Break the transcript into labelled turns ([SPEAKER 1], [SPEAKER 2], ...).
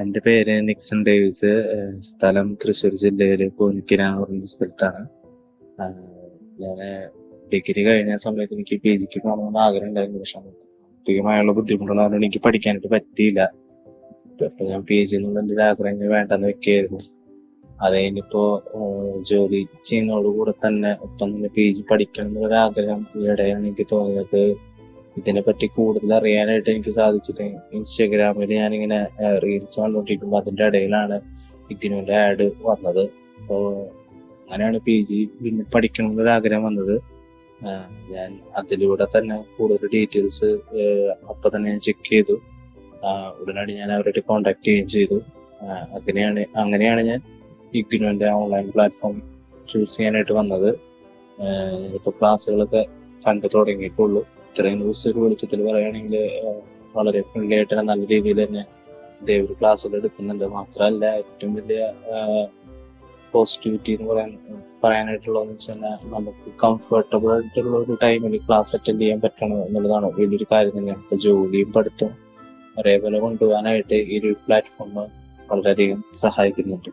[SPEAKER 1] എന്റെ പേര് Nixon Davis. സ്ഥലം തൃശ്ശൂർ ജില്ലയിലെ പറഞ്ഞ സ്ഥലത്താണ്. ഞാൻ ഡിഗ്രി കഴിഞ്ഞ സമയത്ത് എനിക്ക് പി ജിക്ക് പോകണമെന്ന് ആഗ്രഹം ഉണ്ടായിരുന്നു. പക്ഷെ അധികമായുള്ള ബുദ്ധിമുട്ടുള്ള കാരണം എനിക്ക് പഠിക്കാനായിട്ട് പറ്റിയില്ല. അപ്പൊ ഞാൻ പി ജി എന്നുള്ള എന്റെ ആഗ്രഹങ്ങൾ വേണ്ടെന്ന് വെക്കുകയായിരുന്നു. അത് കഴിഞ്ഞിപ്പോ ജോലി ചെയ്യുന്നതോടുകൂടെ തന്നെ ഒപ്പം തന്നെ പി ജി പഠിക്കണം എന്നുള്ളൊരു ആഗ്രഹം ഈയിടെയാണ് എനിക്ക് തോന്നിയത്. ഇതിനെ പറ്റി കൂടുതൽ അറിയാനായിട്ട് എനിക്ക് സാധിച്ചത് ഇൻസ്റ്റാഗ്രാമിൽ ഞാനിങ്ങനെ റീൽസ് കണ്ടുകൊണ്ടിരിക്കുമ്പോൾ അതിന്റെ ഇടയിലാണ് ഇഗ്നുവിന്റെ ആഡ് വന്നത്. അപ്പോൾ അങ്ങനെയാണ് പി ജി പിന്നെ പഠിക്കണമെന്നൊരു ആഗ്രഹം വന്നത്. ഞാൻ അതിലൂടെ തന്നെ കൂടുതൽ ഡീറ്റെയിൽസ് അപ്പൊ തന്നെ ഞാൻ ചെക്ക് ചെയ്തു. ഉടനടി ഞാൻ അവരുടെ കോണ്ടാക്ട് ചെയ്യുകയും ചെയ്തു. അങ്ങനെയാണ് അങ്ങനെയാണ് ഞാൻ ഇഗ്നുവിന്റെ ഓൺലൈൻ പ്ലാറ്റ്ഫോം ചൂസ് ചെയ്യാനായിട്ട് വന്നത്. ഇപ്പൊ ക്ലാസ്സുകളൊക്കെ കണ്ടു തുടങ്ങിയിട്ടുള്ളൂ. ഇത്രയും ദിവസം ഒരു വെളിച്ചത്തിൽ പറയുകയാണെങ്കിൽ വളരെ ഫ്രണ്ട്ലി ആയിട്ട് തന്നെ നല്ല രീതിയിൽ തന്നെ ദേവര് ക്ലാസ്സുകൾ എടുക്കുന്നുണ്ട്. മാത്രമല്ല ഏറ്റവും വലിയ പോസിറ്റിവിറ്റി എന്ന് പറയാൻ പറയാനായിട്ടുള്ളതെന്ന് വെച്ചാൽ നമുക്ക് കംഫർട്ടബിൾ ആയിട്ടുള്ള ഒരു ടൈമിൽ ക്ലാസ് അറ്റൻഡ് ചെയ്യാൻ പറ്റണം എന്നുള്ളതാണ്. വലിയൊരു കാര്യം തന്നെയാണ്. ഇപ്പൊ ജോലിയും പഠിത്തം ഒരേപോലെ കൊണ്ടുപോകാനായിട്ട് ഈ ഒരു പ്ലാറ്റ്ഫോം വളരെയധികം സഹായിക്കുന്നുണ്ട്.